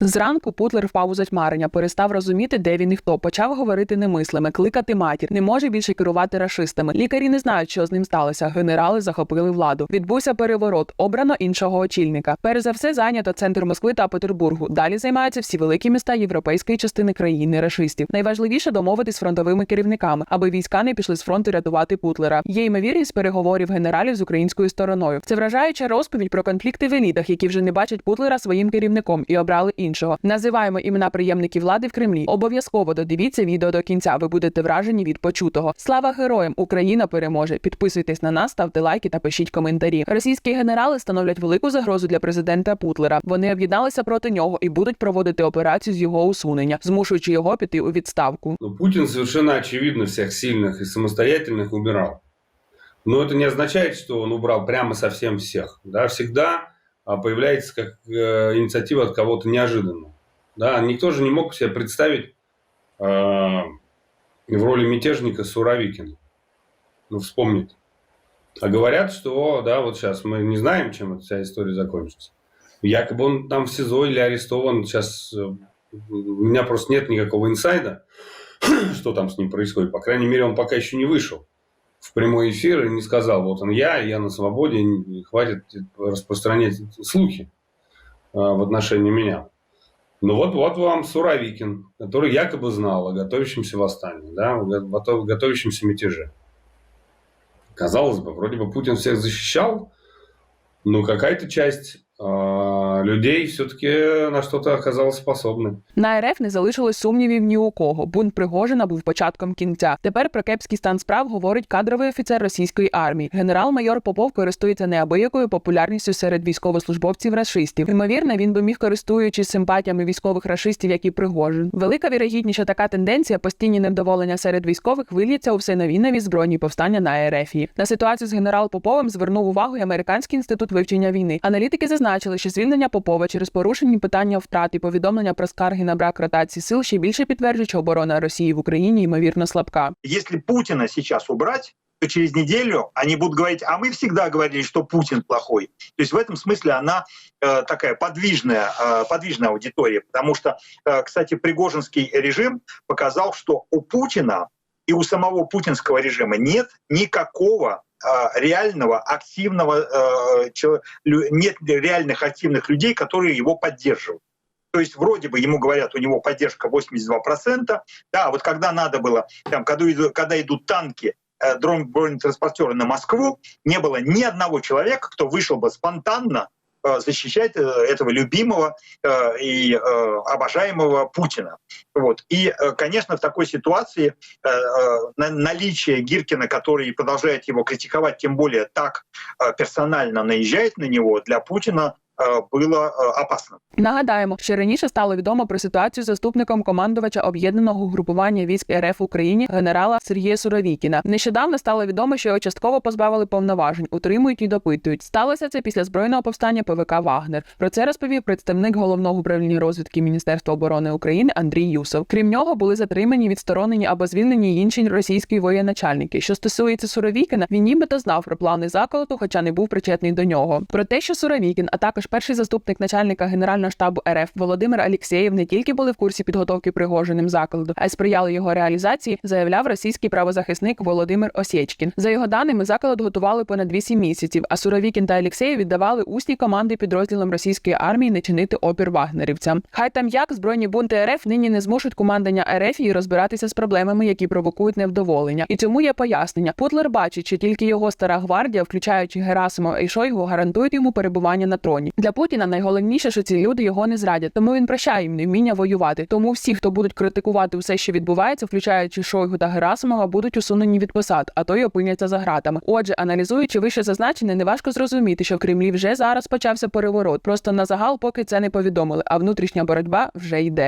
Зранку Путлер впав у затьмарення, перестав розуміти, де він і хто. Почав говорити немислими, кликати матір. Не може більше керувати рашистами. Лікарі не знають, що з ним сталося. Генерали захопили владу. Відбувся переворот. Обрано іншого очільника. Перш за все зайнято центр Москви та Петербургу. Далі займаються всі великі міста європейської частини країни рашистів. Найважливіше домовитись з фронтовими керівниками, аби війська не пішли з фронту рятувати Путлера. Є ймовірність переговорів генералів з українською стороною. Це вражаюча розповідь про конфлікти в елітах, які вже не бачать Путлера своїм керівником і обрали іншого. Називаємо імена приємників влади в Кремлі. Обов'язково додивіться відео до кінця. Ви будете вражені від почутого. Слава героям! Україна переможе! Підписуйтесь на нас, ставте лайки та пишіть коментарі. Російські генерали становлять велику загрозу для президента Путлера. Вони об'єдналися проти нього і будуть проводити операцію з його усунення, змушуючи його піти у відставку. Но Путин совершенно очевидно всех сильных и самостоятельных убирал. Но это не означает, что он убрал прямо совсем всех. Да, всегда а, появляется как э, инициатива от кого-то неожиданно. Да, никто же не мог себе представить э, в роли мятежника Суровикина. Ну, вспомните. А говорят, что, да, вот сейчас мы не знаем, чем эта вся история закончится. Якобы он там в СИЗО или арестован. Сейчас э, у меня просто нет никакого инсайда, что там с ним происходит. По крайней мере, он пока еще не вышел в прямой эфир и не сказал, вот он я, я на свободе, хватит распространять слухи а, в отношении меня. Ну вот, вот вам Суровикин, который якобы знал о готовящемся восстании, да, о го- готов- готовящемся мятеже. Казалось бы, вроде бы Путин всех защищал, но какая-то часть а, людей все-таки на что-то оказалась способна. На РФ не залишилось сумнівів ні у кого. Бунт Пригожина був початком кінця. Тепер про кепський стан справ говорить кадровий офіцер російської армії. Генерал-майор Попов користується неабиякою популярністю серед військовослужбовців рашистів. Ймовірно, він би міг, користуючись симпатіями військових рашистів, як і Пригожин. Велика вірогідність, що така тенденція постійні невдоволення серед військових вильється у все нові нові збройні повстання на РФ. На ситуацію з генерал Поповим звернув увагу і американський інститут вивчення війни. Аналітики зазначили, що звільнення Попова через порушені питання втрат і повідомлення про скарги на брак ротації сил ще більше підтверджують, що оборона Росії в Україні ймовірно слабка. Если Путина сейчас убрать, то через неделю они будут говорить, а мы всегда говорили, что Путин плохой. То есть в этом смысле она э, такая подвижная, э, подвижная аудитория, потому что, э, кстати, Пригожинский режим показал, что у Путина и у самого путинского режима нет никакого э, реального активного э, нет реальных активных людей, которые его поддерживают. То есть вроде бы ему говорят, у него поддержка 82%, да, а вот когда надо было, там, когда, когда идут танки, э, дрон бронетранспортеры на Москву, не было ни одного человека, кто вышел бы спонтанно защищать э, этого любимого э, и э, обожаемого Путина. Вот. И, э, конечно, в такой ситуации э, э, на- наличие Гиркина, который продолжает его критиковать, тем более так э, персонально наезжает на него, для Путина э, было э, опасно. Нагадаємо, що раніше стало відомо про ситуацію з заступником командувача об'єднаного групування військ РФ в Україні генерала Сергія Суровікіна. Нещодавно стало відомо, що його частково позбавили повноважень, утримують і допитують. Сталося це після збройного повстання ПВК Вагнер. Про це розповів представник головного управління розвідки Міністерства оборони України Андрій Юсов. Крім нього, були затримані, відсторонені або звільнені інші російські воєначальники. Що стосується Суровікіна, він нібито знав про плани заколоту, хоча не був причетний до нього. Про те, що Суровікін, а також перший заступник начальника генерального штабу РФ Володимир Алєксєєв не тільки були в курсі підготовки Пригожиним закладу, а й сприяли його реалізації, заявляв російський правозахисник Володимир Осєчкін. За його даними, заклад готували понад 8 місяців, а Суровікін та Алєксєєв віддавали усні команди підрозділам російської армії не чинити опір вагнерівцям. Хай там як збройні бунти РФ нині не змушують командування РФ і розбиратися з проблемами, які провокують невдоволення. І цьому є пояснення. Путлер бачить, що тільки його стара гвардія, включаючи Герасимова і Шойгу, гарантують йому перебування на троні. Для Путіна найголовніше, що ці люди його не зрадять, тому він прощає їм невміння воювати. Тому всі, хто будуть критикувати все, що відбувається, включаючи Шойгу та Герасимова, будуть усунені від посад, а то й опиняться за гратами. Отже, аналізуючи вище зазначене, неважко зрозуміти, що в Кремлі вже зараз почався переворот. Просто на загал поки це не повідомили, а внутрішня боротьба вже йде.